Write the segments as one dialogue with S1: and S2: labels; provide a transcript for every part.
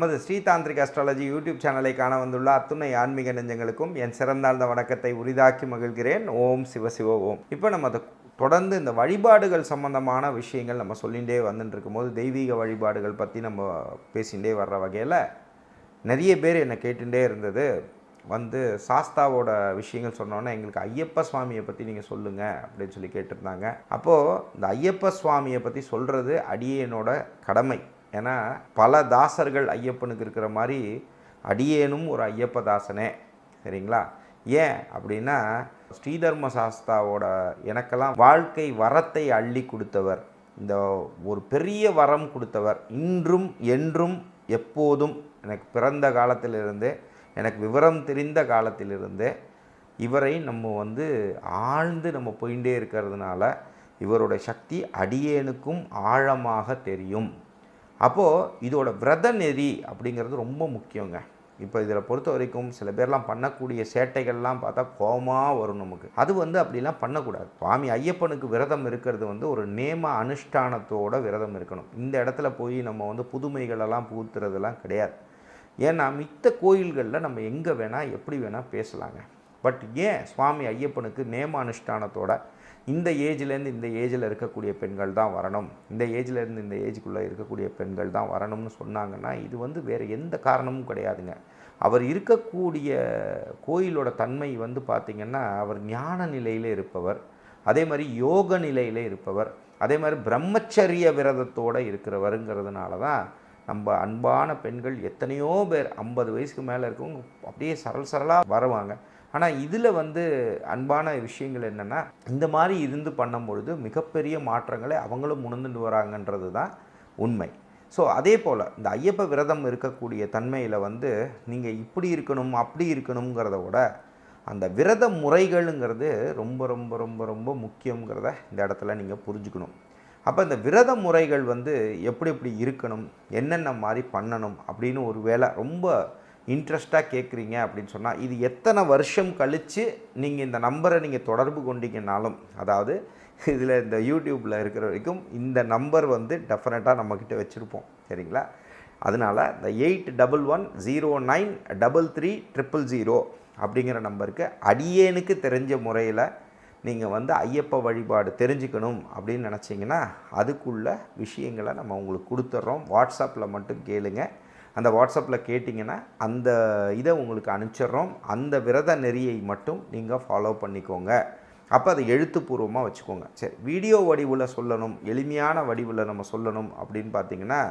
S1: நமது Shri tantric astrology YouTube சேனலை காண வந்துள்ள அத்துணை ஆன்மீக நெஞ்சங்களுக்கும் என் சிறந்தாழ்ந்த வணக்கத்தை உரிதாக்கி மகிழ்கிறேன். ஓம் சிவ சிவ ஓம். இப்போ நம்ம அதை தொடர்ந்து இந்த வழிபாடுகள் சம்பந்தமான விஷயங்கள் நம்ம சொல்லிகிட்டே வந்துட்டு இருக்கும்போது தெய்வீக வழிபாடுகள் பற்றி நம்ம பேசிகிட்டே வர்ற வகையில் நிறைய பேர் என்னை கேட்டுகிட்டே இருந்தது. வந்து சாஸ்தாவோட விஷயங்கள் சொன்னோன்னே எங்களுக்கு ஐயப்ப சுவாமியை பற்றி நீங்கள் சொல்லுங்கள் அப்படின்னு சொல்லி கேட்டிருந்தாங்க. அப்போது இந்த ஐயப்ப சுவாமியை பற்றி சொல்கிறது அடியனோட கடமை. ஏன்னா பல தாசர்கள் ஐயப்பனுக்கு இருக்கிற மாதிரி அடியேனும் ஒரு ஐயப்ப தாசனே சரிங்களா? ஏன் அப்படின்னா ஸ்ரீதர்ம சாஸ்தாவோட எனக்கெல்லாம் வாழ்க்கை வரத்தை அள்ளி கொடுத்தவர் இந்த ஒரு பெரிய வரம் கொடுத்தவர் இன்றும் என்றும் எப்போதும் எனக்கு பிறந்த காலத்திலிருந்தே எனக்கு விவரம் தெரிந்த காலத்திலிருந்தே இவரை நம்ம வந்து ஆழ்ந்து நம்ம போயிட்டே இருக்கிறதுனால இவரோட சக்தி அடியேனுக்கும் ஆழமாக தெரியும். அப்போது இதோட விரத நெறி அப்படிங்கிறது ரொம்ப முக்கியங்க. இப்போ இதில் பொறுத்த வரைக்கும் சில பேர்லாம் பண்ணக்கூடிய சேட்டைகள்லாம் பார்த்தா கோபமாக வரும் நமக்கு. அது வந்து அப்படிலாம் பண்ணக்கூடாது. சுவாமி ஐயப்பனுக்கு விரதம் இருக்கிறது வந்து ஒரு நேம அனுஷ்டானத்தோட விரதம் இருக்கணும். இந்த இடத்துல போய் நம்ம வந்து புதுமைகளெல்லாம் பூத்துறதெல்லாம் கிடையாது. ஏன்னா மித்த கோயில்களில் நம்ம எங்கே வேணால் எப்படி வேணால் பேசலாங்க. பட் ஏன் சுவாமி ஐயப்பனுக்கு நேம அனுஷ்டானத்தோட இந்த ஏஜ்லேருந்து இந்த ஏஜில் இருக்கக்கூடிய பெண்கள் தான் வரணும். இந்த ஏஜ்லேருந்து இந்த ஏஜுக்குள்ளே இருக்கக்கூடிய பெண்கள் தான் வரணும்னு சொன்னாங்கன்னா இது வந்து வேறு எந்த காரணமும் கிடையாதுங்க. அவர் இருக்கக்கூடிய கோயிலோட தன்மை வந்து பார்த்திங்கன்னா அவர் ஞான நிலையில் இருப்பவர். அதே மாதிரி யோக நிலையில் இருப்பவர். அதே மாதிரி பிரம்மச்சரிய விரதத்தோடு இருக்கிறவருங்கிறதுனால தான் நம்ம அன்பான பெண்கள் எத்தனையோ பேர் ஐம்பது வயசுக்கு மேலே இருக்கவங்க அப்படியே சரல் சரலாக வருவாங்க. ஆனால் இதில் வந்து அன்பான விஷயங்கள் என்னென்னா இந்த மாதிரி இருந்து பண்ணும்பொழுது மிகப்பெரிய மாற்றங்களை அவங்களும் உணர்ந்துட்டு வராங்கன்றது தான் உண்மை. ஸோ அதே போல் இந்த ஐயப்ப விரதம் இருக்கக்கூடிய தன்மையில் வந்து நீங்கள் இப்படி இருக்கணும் அப்படி இருக்கணுங்கிறத விட அந்த விரத முறைகள்ங்கிறது ரொம்ப ரொம்ப ரொம்ப ரொம்ப முக்கியங்கிறத இந்த இடத்துல நீங்கள் புரிஞ்சுக்கணும். அப்போ இந்த விரத முறைகள் வந்து எப்படி எப்படி இருக்கணும் என்னென்ன மாதிரி பண்ணணும் அப்படின்னு ஒரு வேளை ரொம்ப இன்ட்ரெஸ்ட்டாக கேட்குறீங்க அப்படின்னு சொன்னால் இது எத்தனை வருஷம் கழித்து நீங்கள் இந்த நம்பரை நீங்கள் தொடர்பு கொண்டீங்கனாலும் அதாவது இதில் இந்த யூடியூப்பில் இருக்கிற வரைக்கும் இந்த நம்பர் வந்து டெஃபினட்டாக நம்மக்கிட்ட வச்சுருப்போம். சரிங்களா? அதனால் இந்த eight double one zero nine double three triple zero அப்படிங்கிற நம்பருக்கு அடியேனுக்கு தெரிஞ்ச முறையில் நீங்கள் வந்து ஐயப்ப வழிபாடு தெரிஞ்சுக்கணும் அப்படின்னு நினச்சிங்கன்னா அதுக்குள்ள விஷயங்களை நம்ம உங்களுக்கு கொடுத்துட்றோம் வாட்ஸ்அப்பில் மட்டும் கேளுங்கள் அந்த வாட்ஸ்அப்பில் கேட்டிங்கன்னா அந்த இதை உங்களுக்கு அனுப்பிச்சிட்றோம். அந்த விரத நெறியை மட்டும் நீங்கள் ஃபாலோ பண்ணிக்கோங்க. அப்போ அதை எழுத்துப்பூர்வமாக வச்சுக்கோங்க. சரி வீடியோ வடிவில் சொல்லணும் எளிமையான வடிவில் நம்ம சொல்லணும் அப்படின்னு பார்த்தீங்கன்னா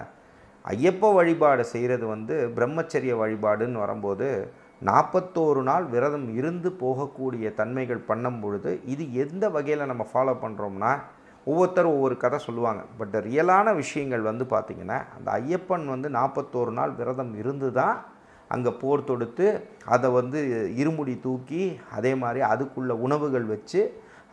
S1: ஐயப்ப வழிபாடு செய்கிறது வந்து பிரம்மச்சரிய வழிபாடுன்னு வரும்போது நாற்பத்தோரு நாள் விரதம் இருந்து போகக்கூடிய தன்மைகள் பண்ணும் பொழுது இது எந்த வகையில் நம்ம ஃபாலோ பண்ணுறோம்னா ஒவ்வொருத்தரும் ஒவ்வொரு கதை சொல்லுவாங்க. பட் ரியலான விஷயங்கள் வந்து பார்த்திங்கன்னா அந்த ஐயப்பன் வந்து நாற்பத்தோரு நாள் விரதம் இருந்து தான் அங்கே போர் தொடுத்து அதை வந்து இருமுடி தூக்கி அதே மாதிரி அதுக்குள்ள உணவுகள் வச்சு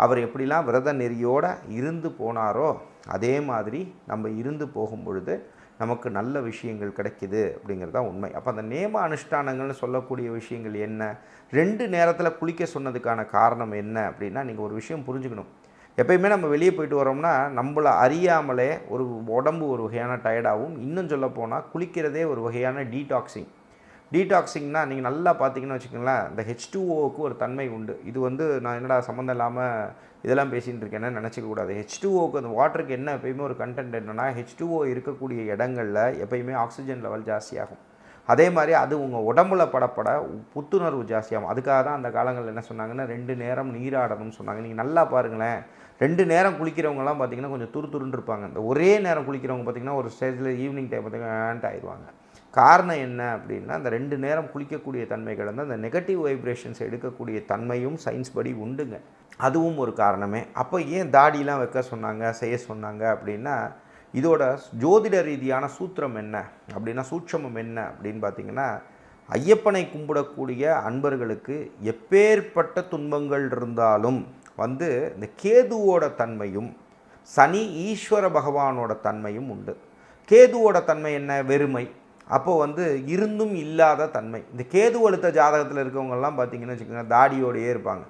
S1: அவர் எப்படிலாம் விரத நெறியோடு இருந்து போனாரோ அதே மாதிரி நம்ம இருந்து போகும் பொழுது நமக்கு நல்ல விஷயங்கள் கிடைக்கிது அப்படிங்கிறது தான் உண்மை. அப்போ அந்த நேம அனுஷ்டானங்கள்னு சொல்லக்கூடிய விஷயங்கள் என்ன? ரெண்டு நேரத்தில் குளிக்க சொன்னதுக்கான காரணம் என்ன அப்படின்னா நீங்கள் ஒரு விஷயம் புரிஞ்சுக்கணும். எப்பயுமே நம்ம வெளியே போயிட்டு வரோம்னா நம்மளை அறியாமலே ஒரு உடம்பு ஒரு வகையான டயர்டாகவும் இன்னும் சொல்ல போனால் குளிக்கிறதே ஒரு வகையான டீடாக்சிங் டீடாக்சிங்னா நீங்கள் நல்லா பார்த்தீங்கன்னு வச்சுக்கோங்களேன் இந்த ஹெச் டூஓவுக்கு ஒரு தன்மை உண்டு. இது வந்து நான் என்னடா சம்மந்தம் இல்லாமல் இதெல்லாம் பேசிகிட்டு இருக்கேன்னு நினச்சிக்க கூடாது. ஹெச் டூஓக்கு அந்த வாட்டருக்கு என்ன எப்பயுமே ஒரு கண்டென்ட் என்னென்னா ஹெச் டூஓ இருக்கக்கூடிய இடங்களில் எப்பயுமே ஆக்சிஜன் லெவல் ஜாஸ்தியாகும். அதே மாதிரி அது உங்கள் உடம்புல படப்பட புத்துணர்வு ஜாஸ்தியாகும். அதுக்காக தான் அந்த காலங்களில் என்ன சொன்னாங்கன்னா ரெண்டு நேரம் நீராடணும்னு சொன்னாங்க. நீங்கள் நல்லா பாருங்களேன். ரெண்டு நேரம் குளிக்கிறவங்கலாம் பார்த்தீங்கன்னா கொஞ்சம் துரு துருன்னு இருப்பாங்க. இந்த ஒரே நேரம் குளிக்கிறவங்க பார்த்தீங்கன்னா ஒரு ஸ்டேஜில் ஈவினிங் டைம் பார்த்தீங்கன்னா ஆயிடுவாங்க. காரணம் என்ன அப்படின்னா அந்த ரெண்டு நேரம் குளிக்கக்கூடிய தன்மைகள் வந்து அந்த நெகட்டிவ் வைப்ரேஷன்ஸ் எடுக்கக்கூடிய தன்மையும் சயின்ஸ் படி உண்டுங்க. அதுவும் ஒரு காரணமே. அப்போ ஏன் தாடிலாம் வைக்க சொன்னாங்க செய்ய சொன்னாங்க அப்படின்னா இதோட ஜோதிட ரீதியான சூத்திரம் என்ன? அப்படின்னா சூட்சமம் என்ன? அப்படின்னு பார்த்தீங்கன்னா ஐயப்பனை கும்பிடக்கூடிய அன்பர்களுக்கு எப்பேற்பட்ட துன்பங்கள் இருந்தாலும் வந்து இந்த கேதுவோட தன்மையும் சனி ஈஸ்வர பகவானோட தன்மையும் உண்டு. கேதுவோட தன்மை என்ன? வெறுமை. அப்போது வந்து இருந்தும் இல்லாத தன்மை. இந்த கேது அழுத்த ஜாதகத்தில் இருக்கவங்கெல்லாம் பார்த்தீங்கன்னு வச்சுக்கோங்க தாடியோடையே இருப்பாங்க.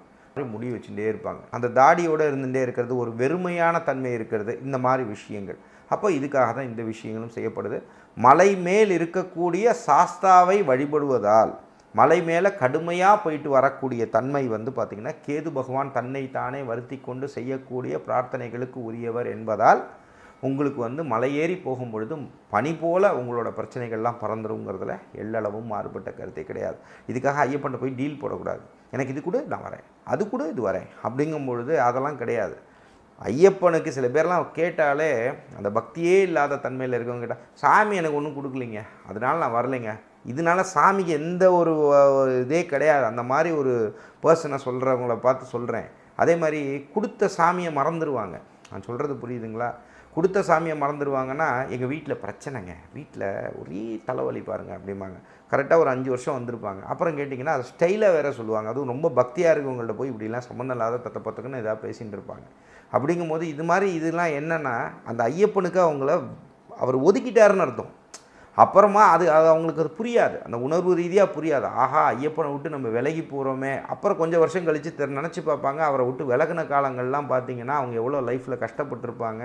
S1: முடி வச்சுட்டே இருப்பாங்க. அந்த தாடியோடு இருந்துகிட்டே இருக்கிறது ஒரு வெறுமையான தன்மை இருக்கிறது. இந்த மாதிரி விஷயங்கள். அப்போ இதுக்காக தான் இந்த விஷயங்களும் செய்யப்படுது. மலை மேல் இருக்கக்கூடிய சாஸ்தாவை வழிபடுவதால் மலை மேலே கடுமையாக போயிட்டு வரக்கூடிய தன்மை வந்து பார்த்திங்கன்னா கேது பகவான் தன்னை தானே வருத்தி கொண்டு செய்யக்கூடிய பிரார்த்தனைகளுக்கு உரியவர் என்பதால் உங்களுக்கு வந்து மலையேறி போகும் பொழுதும் பனி போல் உங்களோட பிரச்சனைகள்லாம் பறந்துருங்கிறதுல எள்ளளவும் மாறுபட்ட கருத்தே கிடையாது. இதுக்காக ஐயப்பன்ட்ட போய் டீல் போடக்கூடாது. எனக்கு இது கூட நான் வரேன். அது கூட இது வரேன். அப்படிங்கும் பொழுது அதெல்லாம் கிடையாது. ஐயப்பனுக்கு சில பேர்லாம் கேட்டாலே அந்த பக்தியே இல்லாத தன்மையில் இருக்கவங்க கேட்டால் சாமி எனக்கு ஒன்றும் கொடுக்கலிங்க. அதனால நான் வரலைங்க. இதனால சாமிக்கு எந்த ஒரு இதே கிடையாது. அந்த மாதிரி ஒரு பர்சனை சொல்கிறவங்கள பார்த்து சொல்கிறேன் அதே மாதிரி கொடுத்த சாமியை மறந்துடுவாங்க நான் சொல்கிறது புரியுதுங்களா? கொடுத்த சாமியை மறந்துடுவாங்கன்னா எங்கள் வீட்டில் பிரச்சனைங்க. வீட்டில் ஒரே தலைவலி பாருங்க அப்படிம்பாங்க. கரெக்டாக ஒரு அஞ்சு வருஷம் வந்திருப்பாங்க. அப்புறம் கேட்டிங்கன்னா அது ஸ்டைலாக வேற சொல்லுவாங்க. அதுவும் ரொம்ப பக்தியாக இருக்கவங்கள்ட்ட போய் இப்படிலாம் சம்மந்தம் இல்லாத தத்த பத்துக்குன்னு எதாவது பேசிகிட்டு இருப்பாங்க. அப்படிங்கும்போது இது மாதிரி இதெல்லாம் என்னென்னா அந்த ஐயப்பனுக்கு அவங்கள அவர் ஒதுக்கிட்டாருன்னு அர்த்தம். அப்புறமா அது அது அவங்களுக்கு அது புரியாது. அந்த உணர்வு ரீதியாக புரியாது. ஆஹா ஐயப்பனை விட்டு நம்ம விலகி போகிறோமே. அப்புறம் கொஞ்சம் வருஷம் கழித்து தெரி நினச்சி பார்ப்பாங்க. அவரை விட்டு விலகின காலங்கள்லாம் பார்த்தீங்கன்னா அவங்க எவ்வளோ லைஃப்பில் கஷ்டப்பட்டிருப்பாங்க.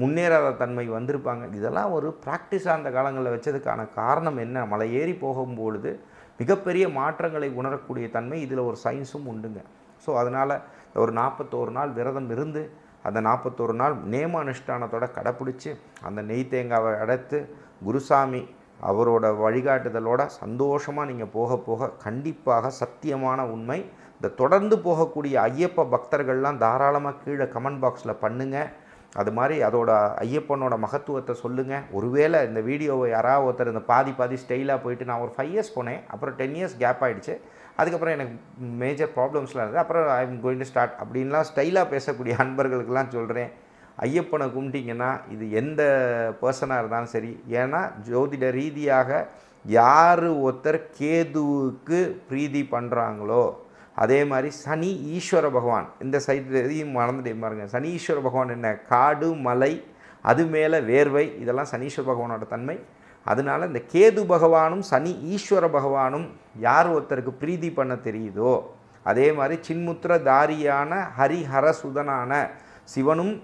S1: முன்னேறாத தன்மை வந்திருப்பாங்க. இதெல்லாம் ஒரு ப்ராக்டிஸாக அந்த காலங்களில் வச்சதுக்கான காரணம் என்ன? மலை ஏறி போகும்பொழுது மிகப்பெரிய மாற்றங்களை உணரக்கூடிய தன்மை இதில் ஒரு சயின்ஸும் உண்டுங்க. ஸோ அதனால் ஒரு நாற்பத்தோரு நாள் விரதம் இருந்து அந்த நாற்பத்தோரு நாள் நேம அனுஷ்டானத்தோட கடைப்பிடிச்சி அந்த நெய் தேங்காவை அடைத்து குருசாமி அவரோட வழிகாட்டுதலோட சந்தோஷமாக நீங்கள் போக போக கண்டிப்பாக சத்தியமான உண்மை. இந்த தொடர்ந்து போகக்கூடிய ஐயப்ப பக்தர்கள்லாம் தாராளமாக கீழே கமெண்ட் பாக்ஸில் பண்ணுங்கள் அது மாதிரி அதோட ஐயப்பனோட மகத்துவத்தை சொல்லுங்கள் ஒருவேளை இந்த வீடியோவை யாராவது ஒருத்தர் இந்த பாதி பாதி ஸ்டைலாக போயிட்டு நான் ஒரு ஃபைவ் இயர்ஸ் போனேன் அப்புறம் டென் இயர்ஸ் கேப் ஆகிடுச்சு அதுக்கப்புறம் எனக்கு மேஜர் ப்ராப்ளம்ஸ்லாம் இருந்தது அப்புறம் I am going to start அப்படின்லாம் ஸ்டைலாக பேசக்கூடிய அன்பர்களுக்கெல்லாம் சொல்கிறேன் ஐயப்பனை கும்பிட்டிங்கன்னா இது எந்த பர்சனாக இருந்தாலும் சரி ஏன்னா ஜோதிட ரீதியாக யார் ஒருத்தர் கேதுவுக்கு பிரீதி பண்ணுறாங்களோ அதே மாதிரி சனி ஈஸ்வர பகவான். இந்த சைடு எதையும் மறந்துட்டே பாருங்க. சனி ஈஸ்வர பகவான் என்ன? காடு மலை அது மேலே வேர்வை இதெல்லாம் சனீஸ்வர பகவானோட தன்மை. அதனால இந்த கேது பகவானும் சனி ஈஸ்வர பகவானும் யார் ஒருத்தருக்கு பிரீதி பண்ண தெரியுதோ அதே மாதிரி சின்முத்திர தாரியான ஹரிஹர சுதனான சிவனும்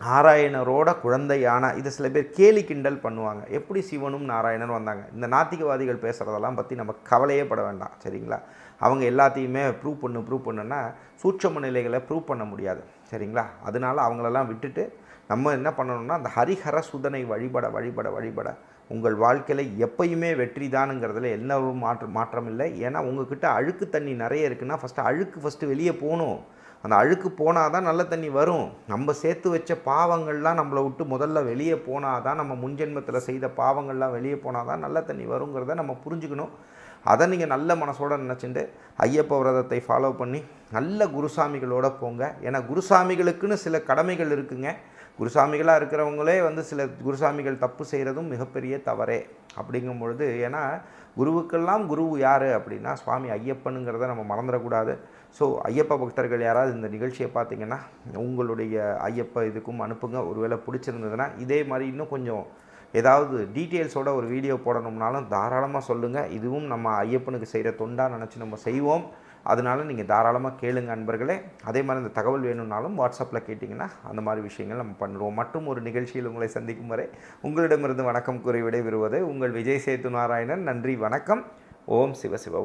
S1: நாராயணரோட குழந்தையான இதை சில பேர் கேலி கிண்டல் பண்ணுவாங்க. எப்படி சிவனும் நாராயணனும் வந்தாங்க? இந்த நாத்திகவாதிகள் பேசுகிறதெல்லாம் பற்றி நம்ம கவலையே பட வேண்டாம். சரிங்களா? அவங்க எல்லாத்தையுமே ப்ரூவ் பண்ணு ப்ரூவ் பண்ணுன்னா சூட்சம நிலைகளை ப்ரூவ் பண்ண முடியாது. சரிங்களா? அதனால அவங்களெல்லாம் விட்டுட்டு நம்ம என்ன பண்ணணும்னா அந்த ஹரிஹர சுதனை வழிபட வழிபட வழிபட உங்கள் வாழ்க்கையில் எப்பயுமே வெற்றி தானுங்கிறதுல என்ன ஒரு மாற்றம் மாற்றம் இல்லை. ஏன்னா உங்ககிட்ட அழுக்கு தண்ணி நிறைய இருக்குன்னா ஃபஸ்ட்டு அழுக்கு ஃபஸ்ட்டு வெளியே போகணும். அந்த அழுக்கு போனால் தான் நல்ல தண்ணி வரும். நம்ம சேர்த்து வச்ச பாவங்கள்லாம் நம்மளை விட்டு முதல்ல வெளியே போனால் தான் நம்ம முன்ஜென்மத்தில் செய்த பாவங்கள்லாம் வெளியே போனால் தான் நல்ல தண்ணி வருங்கிறத நம்ம புரிஞ்சுக்கணும். அதை நீங்கள் நல்ல மனசோட நினச்சிட்டு ஐயப்ப விரதத்தை ஃபாலோ பண்ணி நல்ல குருசாமிகளோட போங்க. ஏன்னா குருசாமிகளுக்குன்னு சில கடமைகள் இருக்குங்க. குருசாமிகளாக இருக்கிறவங்களே வந்து சில குருசாமிகள் தப்பு செய்கிறதும் மிகப்பெரிய தவறே அப்படிங்கும் பொழுது ஏன்னா குருவுக்கெல்லாம் குரு யார் அப்படின்னா சுவாமி ஐயப்பனுங்கிறத நம்ம மறந்துடக்கூடாது. ஸோ ஐயப்ப பக்தர்கள் யாராவது இந்த நிகழ்ச்சியை பார்த்தீங்கன்னா உங்களுடைய ஐயப்ப இதுக்கும் அனுப்புங்க. ஒருவேளை பிடிச்சிருந்ததுன்னா இதே மாதிரி இன்னும் கொஞ்சம் ஏதாவது டீட்டெயில்ஸோட ஒரு வீடியோ போடணும்னாலும் தாராளமாக சொல்லுங்கள் இதுவும் நம்ம ஐயப்பனுக்கு செய்கிற தொண்டாக நினச்சி நம்ம செய்வோம். அதனால நீங்கள் தாராளமாக கேளுங்க அன்பர்களே. அதே மாதிரி இந்த தகவல் வேணும்னாலும் வாட்ஸ்அப்பில் கேட்டிங்கன்னா அந்த மாதிரி விஷயங்கள் நம்ம பண்ணுவோம். மற்றும் ஒரு நிகழ்ச்சியில் உங்களை சந்திக்கும் வரை உங்களிடமிருந்து வணக்கம் கூறி விடைபெறுவது உங்கள் விஜய் சேத்து நாராயணன். நன்றி வணக்கம். ஓம் சிவ சிவ